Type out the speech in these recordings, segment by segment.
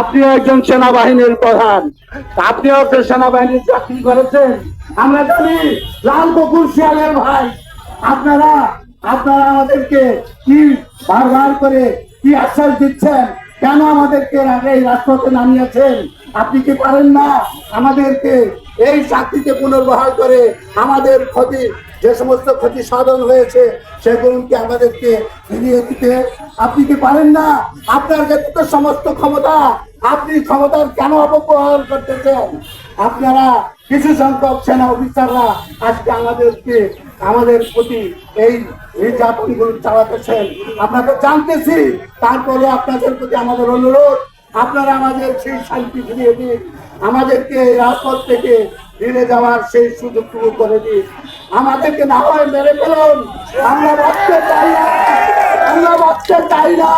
আপনিও একজন সেনাবাহিনীর প্রধান। আপনিও একটা সেনাবাহিনীর চাকরি করেছেন। আমরা জানি লাল বকুল শিয়ালের ভাই, আপনারা আপনারা আমাদেরকে কি বারবার করে কি আশ্বাস দিচ্ছেন? কেন আমাদেরকে এই রাষ্ট্রতে নামিয়েছেন? আপনি কি পারেন না আমাদেরকে এই চাকরিতে পুনর্বহাল করে আমাদের ক্ষতি, যে সমস্ত ক্ষতি সাধন হয়েছে, সেগুলোকে আমাদেরকে ফিরিয়ে দিতে? আপনি কি পারেন না? আপনার কাছে তো সমস্ত ক্ষমতা, আপনি ক্ষমতার কেন অপব্যবহার করতেছেন? আপনারা কিছু সংখ্যক সেনা অফিসাররা আজকে আমাদেরকে, আমাদের প্রতি এই নির্যাতনগুলো চালাতেছেন। আপনাকে জানতেছি, তারপরে আপনাদের প্রতি আমাদের অনুরোধ, আপনারা আমাদের সেই শান্তি ফিরিয়ে দিন, আমাদেরকে রাজপথ থেকে ফিরে যাওয়ার সেই সুযোগটুকু করে দিন। আমাদেরকে না হয় মেরে ফেলুন। আমরা বাঁচতে চাই না। আমরা বাঁচতে চাই না।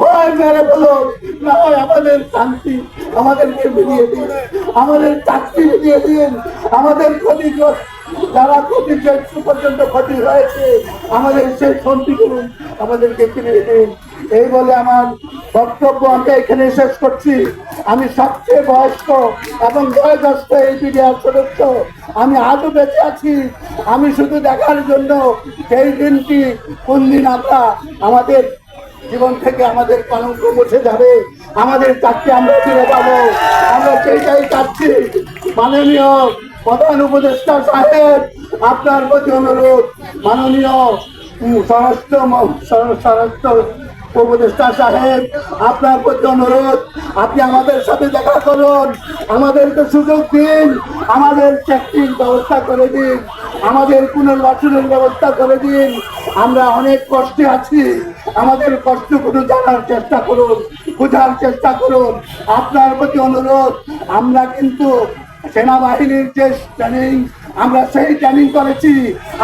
হয় মেরে ফেলুন। না হয় আমাদের শান্তি আমাদেরকে ফিরিয়ে দিন। আমাদের চাকরি দিয়ে দিন। আমাদের ক্ষতিগ্রস্ত, যারা ক্ষতিগ্রস্ত পর্যন্ত ক্ষতি হয়েছে, আমাদের সেই ক্ষতি করুন আমাদেরকে ফিরিয়ে দিন। এই বলে আমার বক্তব্য আমি এখানে শেষ করছি। আমি সবচেয়ে বয়স্ক এবং বয়োজ্যেষ্ঠ এই মিডিয়ার সদস্য। আমি আজও বেঁচে আছি। আমি শুধু দেখার জন্য সেই দিনটি কোন দিন আমরা আমাদের জীবন থেকে আমাদের কলঙ্ক মুছে যাবে। আমাদের চাকরি আমরা ফিরে পাবো। আমরা সেইটাই চাচ্ছি। মাননীয় প্রধান উপদেষ্টা সাহেব, আপনার প্রতি অনুরোধ। মাননীয় স্বরাষ্ট্র স্বরাষ্ট্র উপদেষ্টা সাহেব, আপনার প্রতি অনুরোধ, আপনি আমাদের সাথে দেখা করুন, আমাদেরকে সুযোগ দিন, আমাদের চাকরির ব্যবস্থা করে দিন, আমাদের পুনর্বাসনের ব্যবস্থা করে দিন। আমরা অনেক কষ্টে আছি, আমাদের কষ্টগুলো জানার চেষ্টা করুন, বোঝার চেষ্টা করুন। আপনার প্রতি অনুরোধ, আমরা কিন্তু সেনাবাহিনীর যে ট্রেনিং আমরা সেই ট্রেনিং করেছি,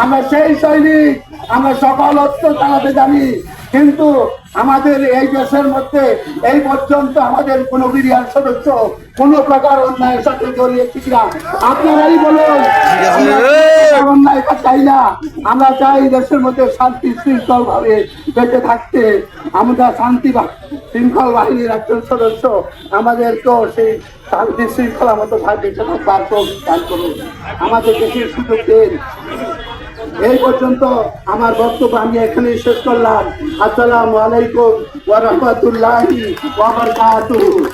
আমরা সেই সৈনিক, আমরা সকল অস্ত্র চালাতে জানি। কিন্তু আমাদের এই দেশের মধ্যে এই পর্যন্ত আমাদের কোনো বিরিয়ার সদস্য কোনো প্রকার অন্যায়ের সাথে জড়িয়েছি কিনা আপনারাই বলুন চাই না। আমরা চাই দেশের মধ্যে শান্তি শৃঙ্খল ভাবে বেঁচে থাকতে। আমরা শান্তি শৃঙ্খল বাহিনীর একজন সদস্য। আমাদেরকেও সেই শান্তি শৃঙ্খলা মতো বেঁচে থাকবার দান করুন। আমাদের দেশের সুযোগ দিন। এই পর্যন্ত আমার বক্তব্য আমি এখানে শেষ করলাম। আসসালামু আলাইকুম ওয়া রাহমাতুল্লাহি ওয়া বারাকাতুহু।